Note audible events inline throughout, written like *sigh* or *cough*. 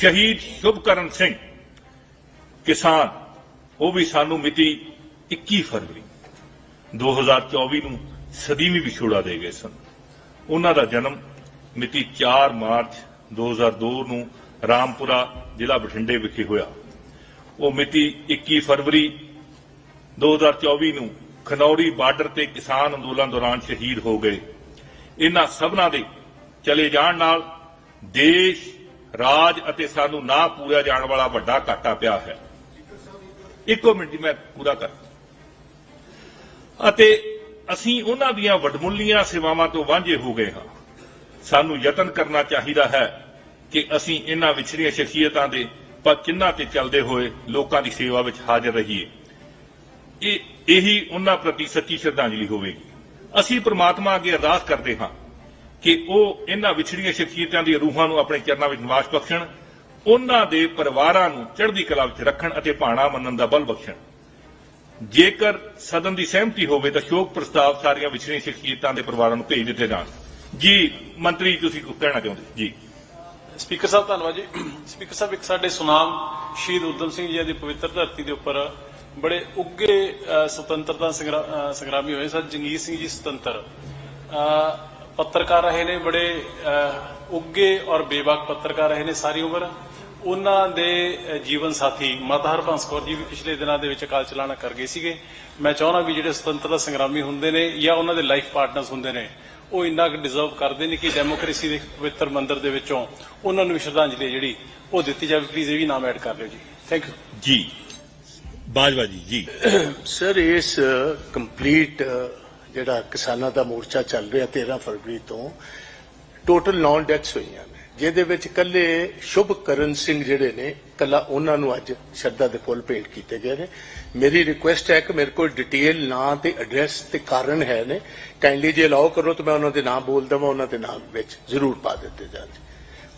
ਸ਼ਹੀਦ ਸ਼ੁਭਕਰਨ ਸਿੰਘ, ਕਿਸਾਨ, ਉਹ ਵੀ ਸਾਨੂੰ ਮਿਤੀ 21 ਫਰਵਰੀ 2024 ਨੂੰ ਸਦੀਵੀ ਵਿਛੋੜਾ ਦੇ ਗਏ ਸਨ। ਉਹਨਾਂ ਦਾ ਜਨਮ ਮਿਤੀ 4 ਮਾਰਚ 2002 ਨੂੰ ਰਾਮਪੁਰਾ ਜ਼ਿਲ੍ਹਾ ਬਠਿੰਡੇ ਵਿਖੇ ਹੋਇਆ। ਉਹ ਮਿਤੀ 21 ਫਰਵਰੀ 2024 ਨੂੰ ਖਨੌਰੀ ਬਾਰਡਰ ਤੇ ਕਿਸਾਨ ਅੰਦੋਲਨ ਦੌਰਾਨ ਸ਼ਹੀਦ ਹੋ ਗਏ। ਇਹਨਾਂ ਸਭਨਾਂ ਦੇ ਚਲੇ ਜਾਣ ਨਾਲ ਦੇਸ਼ ਰਾਜ ਅਤੇ ਸਾਨੂੰ ਨਾ ਪੂਰਾ ਜਾਣ ਵਾਲਾ ਵੱਡਾ ਘਾਟਾ ਪਿਆ ਹੈ। ਇੱਕੋ ਮਿੰਟ ਜੀ, ਮੈਂ ਪੂਰਾ ਕਰ। ਅਤੇ ਅਸੀਂ ਉਹਨਾਂ ਦੀਆਂ ਵਡਮੁੱਲੀਆਂ ਸੇਵਾਵਾਂ ਤੋਂ ਵਾਂਝੇ ਹੋ ਗਏ ਹਾਂ। ਸਾਨੂੰ ਯਤਨ ਕਰਨਾ ਚਾਹੀਦਾ ਹੈ ਕਿ ਅਸੀਂ ਇਹਨਾਂ ਵਿਛੜੀਆਂ ਸ਼ਖਸੀਅਤਾਂ ਦੇ ਪਰ ਚਿੰਨ੍ਹਾਂ ਤੇ ਚੱਲਦੇ ਹੋਏ ਲੋਕਾਂ ਦੀ ਸੇਵਾ ਵਿੱਚ ਹਾਜ਼ਰ ਰਹੀਏ। ਇਹ, ਇਹੀ ਉਹਨਾਂ ਪ੍ਰਤੀ ਸੱਚੀ ਸ਼ਰਧਾਂਜਲੀ ਹੋਵੇਗੀ। ਅਸੀਂ ਪ੍ਰਮਾਤਮਾ ਅੱਗੇ ਅਰਦਾਸ ਕਰਦੇ ਹਾਂ ਕਿ ਉਹ ਇਹਨਾਂ ਵਿਛੜੀਆਂ ਸ਼ਖਸੀਅਤਾਂ ਦੀਆਂ ਰੂਹਾਂ ਨੂੰ ਆਪਣੇ ਚਰਨਾਂ ਵਿੱਚ ਨਿਵਾਸ ਬਖਸ਼ਣ, ਉਹਨਾਂ ਦੇ ਪਰਿਵਾਰਾਂ ਨੂੰ ਚੜ੍ਹਦੀ ਕਲਾ ਵਿੱਚ ਰੱਖਣ ਅਤੇ ਭਾਣਾ ਮੰਨਣ ਦਾ ਬਲ ਬਖਸ਼ਣ। ਜੇਕਰ ਸਦਨ ਦੀ ਸਹਿਮਤੀ ਹੋਵੇ ਤਾਂ ਸ਼ੋਕ ਪ੍ਰਸਤਾਵ ਸਾਰੀਆਂ ਵਿਛੜੀਆਂ ਸ਼ਖਸੀਅਤਾਂ ਦੇ ਪਰਿਵਾਰਾਂ ਨੂੰ ਭੇਜ ਦਿੱਤੇ ਜਾਣ। ਜੀ, ਮੰਤਰੀ, ਤੁਸੀਂ ਕੁਝ ਕਹਿਣਾ ਚਾਹੁੰਦੇ? ਜੀ। ਸਪੀਕਰ ਸਾਹਿਬ, ਧੰਨਵਾਦ ਜੀ। ਸਪੀਕਰ ਸਾਹਿਬ, ਇੱਕ ਸਾਡੇ ਸੁਨਾਮ ਸ਼ਹੀਦ ਉਦਮ ਸਿੰਘ ਜੀ ਦੀ ਪਵਿੱਤਰ ਧਰਤੀ ਦੇ ਉੱਪਰ ਬੜੇ ਉੱਗੇ ਸੁਤੰਤਰਤਾ ਸੰਗਰਾਮੀ ਹੋਏ ਸਨ। ਜੰਗੀਰ ਸਿੰਘ ਜੀ ਸੁਤੰਤਰ। ਪੱਤਰਕਾਰ ਰਹੇ ਨੇ ਬੜੇ ਉੱਗੇ ਔਰ ਬੇਬਾਕ ਪੱਤਰਕਾਰ ਰਹੇ ਨੇ ਸਾਰੀ ਉਮਰ। ਉਹਨਾਂ ਦੇ ਜੀਵਨ ਸਾਥੀ ਮਾਤਾ ਹਰਬੰਸ ਕੌਰ ਜੀ ਵੀ ਪਿਛਲੇ ਦਿਨਾਂ ਦੇ ਵਿੱਚ ਅਕਾਲ ਚਲਾਣਾ ਕਰ ਗਏ ਸੀਗੇ। ਮੈਂ ਚਾਹੁੰਦਾ ਵੀ ਜਿਹੜੇ ਸੁਤੰਤਰਤਾ ਸੰਗਰਾਮੀ ਹੁੰਦੇ ਨੇ ਜਾਂ ਉਹਨਾਂ ਦੇ ਲਾਈਫ ਪਾਰਟਨਰਸ ਹੁੰਦੇ ਨੇ ਉਹ ਇੰਨਾ ਕੁ ਡਿਜ਼ਰਵ ਕਰਦੇ ਨੇ ਕਿ ਡੈਮੋਕ੍ਰੇਸੀ ਦੇ ਪਵਿੱਤਰ ਮੰਦਰ ਦੇ ਵਿੱਚੋਂ ਉਹਨਾਂ ਨੂੰ ਵੀ ਸ਼ਰਧਾਂਜਲੀ ਜਿਹੜੀ ਉਹ ਦਿੱਤੀ ਜਾਵੇ। ਪਲੀਜ਼ ਇਹ ਵੀ ਨਾਮ ਐਡ ਕਰ ਲਿਓ ਜੀ। ਥੈਂਕ ਯੂ ਜੀ। ਬਾਜਵਾ ਜੀ ਜੀ। *coughs* ਸਰ ਇਸ ਕੰਪਲੀਟ ਜਿਹੜਾ ਕਿਸਾਨਾਂ ਦਾ ਮੋਰਚਾ ਚੱਲ ਰਿਹਾ 13 ਫਰਵਰੀ ਤੋਂ ਟੋਟਲ 9 ਡੈਥਸ ਹੋਈਆਂ ਨੇ। ਜਿਹਦੇ ਵਿੱਚ ਕੱਲੇ ਸ਼ੁਭਕਰਨ ਸਿੰਘ ਜਿਹੜੇ ਨੇ ਕੱਲਾ ਉਹਨਾਂ ਨੂੰ ਅੱਜ ਸ਼ਰਧਾ ਦੇ ਫੁੱਲ ਭੇਂਟ ਕੀਤੇ ਗਏ ਨੇ। ਮੇਰੀ ਰਿਕੁਐਸਟ ਹੈ ਕਿ ਮੇਰੇ ਕੋਲ ਡਿਟੇਲ ਨਾਂ ਤੇ ਐਡਰੈਸ ਤੇ ਕਾਰਨ ਹੈ ਨੇ। ਕਾਈਂਡਲੀ ਜੇ ਅਲਾਉ ਕਰੋ ਤਾਂ ਮੈਂ ਉਹਨਾਂ ਦੇ ਨਾਮ ਬੋਲ ਦਵਾਂ, ਉਹਨਾਂ ਦੇ ਨਾਮ ਵਿੱਚ ਜ਼ਰੂਰ ਪਾ ਦਿੱਤੇ ਜਾਣ।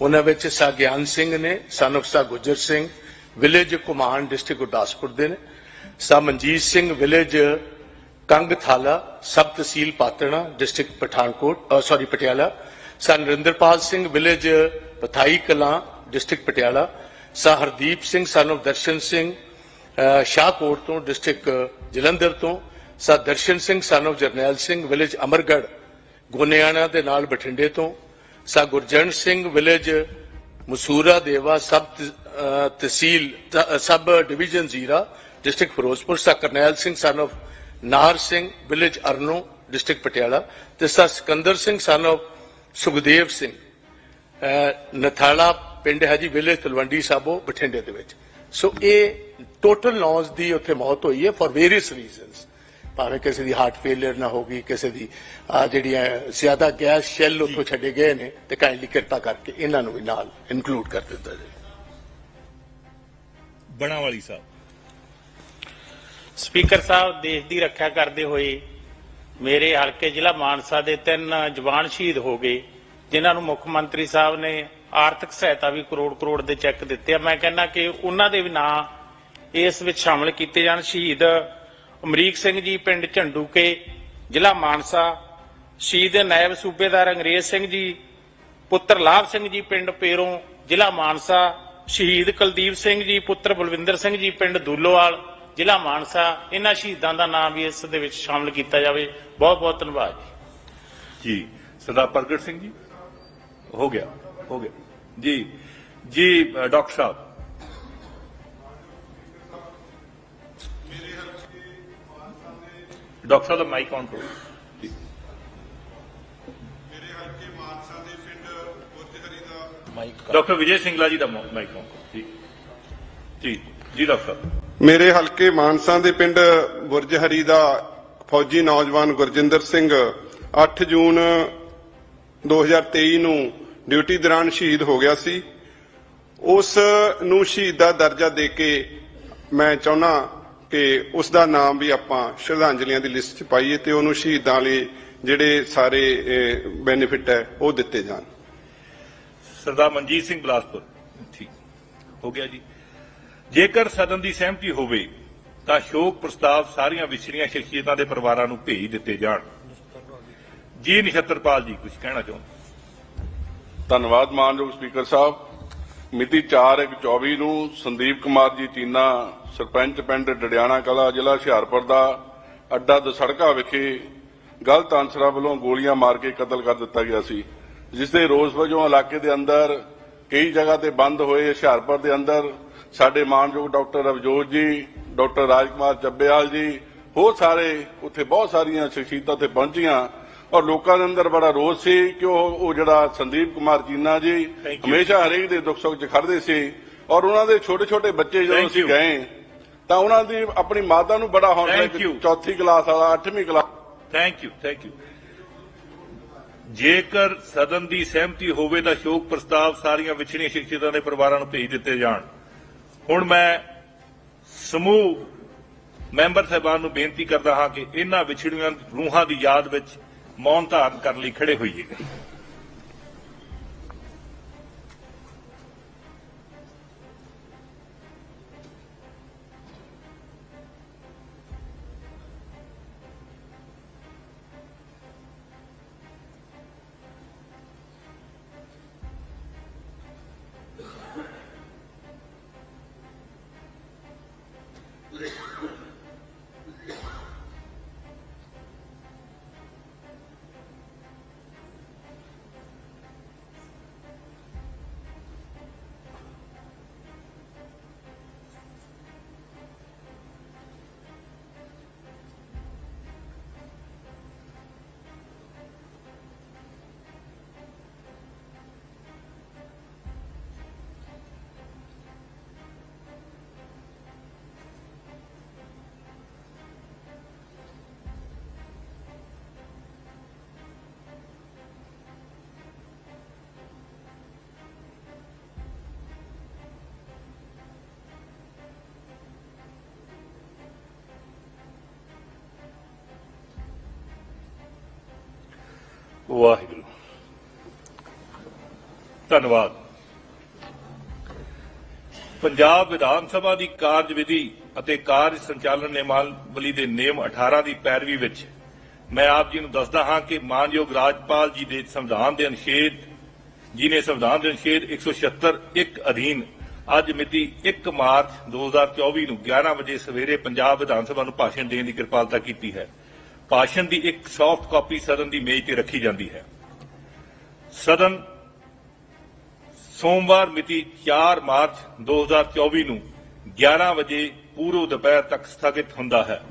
ਉਹਨਾਂ ਵਿੱਚ ਸਾ ਗਿਆਨ ਸਿੰਘ ਨੇ ਸਨ of ਸਾ ਗੁੱਜਰ ਸਿੰਘ ਵਿਲੇਜ ਕੁਮਾਨ ਡਿਸਟ੍ਰਿਕਟ ਗੁਰਦਾਸਪੁਰ ਦੇ ਨੇ। ਸਾ Manjit Singh village Kang Thala sub tehsil Patran district Pathankot sorry Patiala ਸਾ ਨਰਿੰਦਰਪਾਲ ਸਿੰਘ ਵਿਲੇਜ ਪਥਾਈ ਕਲਾਂ ਡਿਸਟ੍ਰਿਕਟ ਪਟਿਆਲਾ ਸਾ ਹਰਦੀਪ ਸਿੰਘ ਸਨ of ਦਰਸ਼ਨ ਸਿੰਘ ਅਹ, ਸ਼ਾਹਕੋਟ ਤੋਂ ਡਿਸਟ੍ਰਿਕਟ ਜਲੰਧਰ ਤੋਂ ਸਾ Darshan Singh son of Jarnail Singh village Amargarh Goniana ਦੇ ਨਾਲ ਬਠਿੰਡੇ ਤੋਂ ਸਾ ਗੁਰਜਨ ਸਿੰਘ ਵਿਲੇਜ ਮਸੂਰਾ ਦੇਵਾ ਸਬ ਤਹਿਸੀਲ ਤ- sub division Zira district Ferozepur ਸਾ Karnail Singh son of Nahar Singh village Arno district Patiala. ਤੇ ਸਾ ਸਿਕੰਦਰ ਸਿੰਘ ਸਨ of ਸੁਖਦੇਵ ਸਿੰਘ। ਨਥਾਲਾ ਪਿੰਡ ਹੈ ਜੀ ਵਿਲੇਜ ਤਲਵੰਡੀ ਸਾਬੋ ਬਠਿੰਡੇ ਦੇ ਵਿੱਚ। ਸੋ ਇਹ ਟੋਟਲ ਲੌਸ ਦੀ ਉੱਥੇ ਮੌਤ ਹੋਈ ਹੈ ਫॉर ਵੇਰੀਅਸ ਰੀਜ਼ਨਸ ਭਾਵੇਂ ਕਿਸੇ ਦੀ ਹਾਰਟ ਫੇਲਿਅਰ ਨਾ ਹੋਗੀ ਕਿਸੇ ਦੀ ਜਿਹੜੀਆਂ ਜ਼ਿਆਦਾ ਗੈਸ ਸ਼ੈਲ ਉੱਥੋਂ ਛੱਡੇ ਗਏ ਨੇ ਤੇ ਕਾਈਂਡਲੀ ਕਿਰਪਾ ਕਰਕੇ ਇਹਨਾਂ ਨੂੰ ਵੀ ਨਾਲ ਇਨਕਲੂਡ ਕਰ ਦਿੱਤਾ ਜਾਵੇ ਬਣਾ ਵਾਲੀ ਸਾਹਿਬ। ਸਪੀਕਰ ਸਾਹਿਬ, ਦੇਸ਼ ਦੀ ਰੱਖਿਆ ਕਰਦੇ ਹੋਏ ਮੇਰੇ ਹਲਕੇ ਜ਼ਿਲ੍ਹਾ ਮਾਨਸਾ ਦੇ ਤਿੰਨ ਜਵਾਨ ਸ਼ਹੀਦ ਹੋ ਗਏ, ਜਿਨ੍ਹਾਂ ਨੂੰ ਮੁੱਖ ਮੰਤਰੀ ਸਾਹਿਬ ਨੇ ਆਰਥਿਕ ਸਹਾਇਤਾ ਵੀ ਕਰੋੜ ਕਰੋੜ ਦੇ ਚੈੱਕ ਦਿੱਤੇ ਆ। ਮੈਂ ਕਹਿੰਦਾ ਕਿ ਉਹਨਾਂ ਦੇ ਵੀ ਨਾਂ ਇਸ ਵਿੱਚ ਸ਼ਾਮਲ ਕੀਤੇ ਜਾਣ। ਸ਼ਹੀਦ ਅਮਰੀਕ ਸਿੰਘ ਜੀ, ਪਿੰਡ ਝੰਡੂਕੇ, ਜ਼ਿਲ੍ਹਾ ਮਾਨਸਾ। ਸ਼ਹੀਦ ਨਾਇਬ ਸੂਬੇਦਾਰ ਅੰਗਰੇਜ਼ ਸਿੰਘ ਜੀ, ਪੁੱਤਰ ਲਾਭ ਸਿੰਘ ਜੀ, ਪਿੰਡ ਪੇਰੋਂ, ਜ਼ਿਲ੍ਹਾ ਮਾਨਸਾ। ਸ਼ਹੀਦ ਕੁਲਦੀਪ ਸਿੰਘ ਜੀ, ਪੁੱਤਰ ਬਲਵਿੰਦਰ ਸਿੰਘ ਜੀ, ਪਿੰਡ ਦੂਲੋਵਾਲ। ਜ਼ਿਲ੍ਹਾ ਮਾਨਸਾ ਇਹਨਾਂ ਸ਼ਹੀਦਾਂ ਦਾ ਨਾਮ ਵੀ ਇਸ ਦੇ ਵਿੱਚ ਸ਼ਾਮਲ ਕੀਤਾ ਜਾਵੇ। ਬਹੁਤ ਬਹੁਤ ਧੰਨਵਾਦ ਜੀ। ਜੀ ਸਰਦਾਰ ਪ੍ਰਗਟ ਸਿੰਘ ਜੀ। ਹੋ ਗਿਆ ਹੋ ਗਿਆ। ਜੀ ਜੀ ਡਾਕਟਰ ਸਾਹਿਬ। ਡਾਕਟਰ ਸਾਹਿਬ ਦਾ ਮਾਈਕ ਆਨ ਕਰੋ। ਜੀ। ਮੇਰੇ ਹਲਕੇ ਮਾਨਸਾ ਦੇ ਪਿੰਡ ਬੁੱਧਹਰੀ ਦਾ ਮਾਈਕ ਡਾਕਟਰ ਵਿਜੇ ਸਿੰਘਲਾ ਜੀ ਦਾ ਮਾਈਕ ਆਨ ਕਰੋ। ਜੀ। ਜੀ ਜੀ ਡਾਕਟਰ ਸਾਹਿਬ। ਮੇਰੇ ਹਲਕੇ ਮਾਨਸਾ ਦੇ ਪਿੰਡ ਬੁਰਜ ਹਰੀ ਦਾ ਫੌਜੀ ਨੌਜਵਾਨ ਗੁਰਜਿੰਦਰ ਸਿੰਘ 8 ਜੂਨ 2023 ਨੂੰ ਡਿਊਟੀ ਦੌਰਾਨ ਸ਼ਹੀਦ ਹੋ ਗਿਆ ਸੀ। ਉਸ ਨੂੰ ਸ਼ਹੀਦ ਦਾ ਦਰਜਾ ਦੇ ਕੇ ਮੈਂ ਚਾਹੁੰਦਾ ਕਿ ਉਸ ਦਾ ਨਾਮ ਵੀ ਆਪਾਂ ਸ਼ਰਧਾਂਜਲੀਆਂ ਦੀ ਲਿਸਟ 'ਚ ਪਾਈਏ ਤੇ ਉਹਨੂੰ ਸ਼ਹੀਦਾਂ ਲਈ ਜਿਹੜੇ ਸਾਰੇ ਬੈਨੀਫਿਟ ਹੈ, ਉਹ ਦਿੱਤੇ ਜਾਣ। ਸਰਦਾਰ ਮਨਜੀਤ ਸਿੰਘ ਬਲਾਸਪੁਰ। ਠੀਕ। ਹੋ ਗਿਆ ਜੀ। ਜੇਕਰ ਸਦਨ ਦੀ ਸਹਿਮਤੀ ਹੋਵੇ, ਤਾਂ ਸ਼ੋਕ ਪ੍ਰਸਤਾਵ ਸਾਰੀਆਂ ਵਿਛੜੀਆਂ ਸ਼ਖਸੀਅਤਾਂ ਦੇ ਪਰਿਵਾਰਾਂ ਨੂੰ ਭੇਜ ਦਿੱਤੇ ਜਾਣ। ਜੀ ਨਛੱਤਰਪਾਲ ਜੀ ਕੁਝ ਕਹਿਣਾ ਚਾਹੁੰਦੇ ਧੰਨਵਾਦ ਮਾਨਯੋਗ ਸਪੀਕਰ ਸਾਹਿਬ। ਮਿਤੀ 4/1/24 ਨੂੰ ਸੰਦੀਪ ਕੁਮਾਰ ਜੀ ਚੀਨਾ ਸਰਪੰਚ ਪਿੰਡ ਡੜਿਆਣਾ ਕਲਾ, ਜ਼ਿਲ੍ਹਾ ਹੁਸ਼ਿਆਰਪੁਰ ਦਾ ਅੱਡਾ ਦਸੜਕਾ ਵਿਖੇ ਗਲਤ ਅਨਸਰਾਂ ਵੱਲੋਂ ਗੋਲੀਆਂ ਮਾਰ ਕੇ ਕਤਲ ਕਰ ਦਿੱਤਾ ਗਿਆ ਸੀ, ਜਿਸ ਦੇ ਰੋਸ ਵਜੋਂ ਇਲਾਕੇ ਦੇ ਅੰਦਰ ਕਈ ਜਗ੍ਹਾ ਤੇ ਬੰਦ ਹੋਏ ਹੁਸ਼ਿਆਰਪੁਰ ਦੇ ਅੰਦਰ ਸਾਡੇ ਮਾਨਯੋਗ ਡਾਕਟਰ ਰਵਜੋਤ ਜੀ ਡਾਕਟਰ ਰਾਜਕੁਮਾਰ ਚੱਬੇਵਾਲ ਜੀ ਹੋਰ ਸਾਰੇ ਉੱਥੇ ਬਹੁਤ ਸਾਰੀਆਂ ਸ਼ਖਸੀਅਤਾਂ ਤੇ ਪਹੁੰਚੀਆਂ ਔਰ ਲੋਕਾਂ ਦੇ ਅੰਦਰ ਬੜਾ ਰੋਸ ਸੀ ਕਿ ਉਹ ਉਹ ਜਿਹੜਾ ਸੰਦੀਪ ਕੁਮਾਰ ਚੀਨਾ ਜੀ. ਹਮੇਸ਼ਾ ਹਰੇਕ ਦੇ ਦੁੱਖ ਸੁੱਖ 'ਚ ਖੜਦੇ ਸੀ ਔਰ ਉਹਨਾਂ ਦੇ ਛੋਟੇ ਛੋਟੇ ਬੱਚੇ ਜਦੋਂ ਅਸੀਂ. ਗਏ ਤਾਂ ਉਹਨਾਂ ਦੀ ਆਪਣੀ ਮਾਤਾ ਨੂੰ ਬੜਾ ਹੌਸਲਾ. ਚੌਥੀ ਕਲਾਸ ਵਾਲਾ 8ਵੀਂ class thank you thank you ਜੇਕਰ ਸਦਨ ਦੀ ਸਹਿਮਤੀ ਹੋਵੇ ਤਾਂ ਸ਼ੋਕ ਪ੍ਰਸਤਾਵ ਸਾਰੀਆਂ ਵਿਛੜੀਆਂ ਸ਼ਖਸੀਅਤਾਂ ਦੇ ਪਰਿਵਾਰਾਂ ਨੂੰ ਭੇਜ ਦਿੱਤੇ ਜਾਣ। ਹੁਣ ਮੈਂ ਸਮੂਹ ਮੈਂਬਰ ਸਾਹਿਬਾਨ ਨੂੰ ਬੇਨਤੀ ਕਰਦਾ ਹਾਂ ਕਿ ਇਹਨਾਂ ਵਿਛੜੀਆਂ ਰੂਹਾਂ ਦੀ ਯਾਦ ਵਿੱਚ ਮੌਨ ਧਾਰਨ ਕਰਨ ਲਈ ਖੜੇ ਹੋਈਏ। ਵਾਹਿਗੁਰੂ। ਧੰਨਵਾਦ। ਪੰਜਾਬ ਵਿਧਾਨ ਸਭਾ ਦੀ ਕਾਰਜਵਿਧੀ ਅਤੇ ਕਾਰਜ ਸੰਚਾਲਨ ਨਿਯਮਾਵਲੀ ਦੇ ਨਿਯਮ 18 ਦੀ ਪੈਰਵੀ ਵਿੱਚ ਮੈਂ ਆਪ ਜੀ ਨੂੰ ਦੱਸਦਾ ਹਾਂ ਕਿ ਮਾਨਯੋਗ ਰਾਜਪਾਲ ਜੀ ਦੇ ਸੰਵਿਧਾਨ ਦੇ ਅਨੁਛੇਦ ਜੀ ਨੇ ਸੰਵਿਧਾਨ ਦੇ ਅਨੁਛੇਦ 176 ਇੱਕ ਅਧੀਨ ਅੱਜ ਮਿਤੀ 1 ਮਾਰਚ 2024 ਨੂੰ 11 ਵਜੇ ਸਵੇਰੇ ਪੰਜਾਬ ਵਿਧਾਨ ਸਭਾ ਨੂੰ ਭਾਸ਼ਣ ਦੇਣ ਦੀ ਕਿਰਪਾਲਤਾ ਕੀਤੀ ਹੈ। ਭਾਸ਼ਣ ਦੀ ਇੱਕ ਸੌਫਟ ਕਾਪੀ ਸਦਨ ਦੀ ਮੇਜ਼ ਤੇ ਰੱਖੀ ਜਾਂਦੀ ਹੈ। ਸਦਨ ਸੋਮਵਾਰ ਮਿਤੀ 4 ਮਾਰਚ 2024 ਨੂੰ 11 ਵਜੇ ਪੂਰਵ ਦੁਪਹਿਰ ਤੱਕ ਸਥਗਿਤ ਹੁੰਦਾ ਹੈ।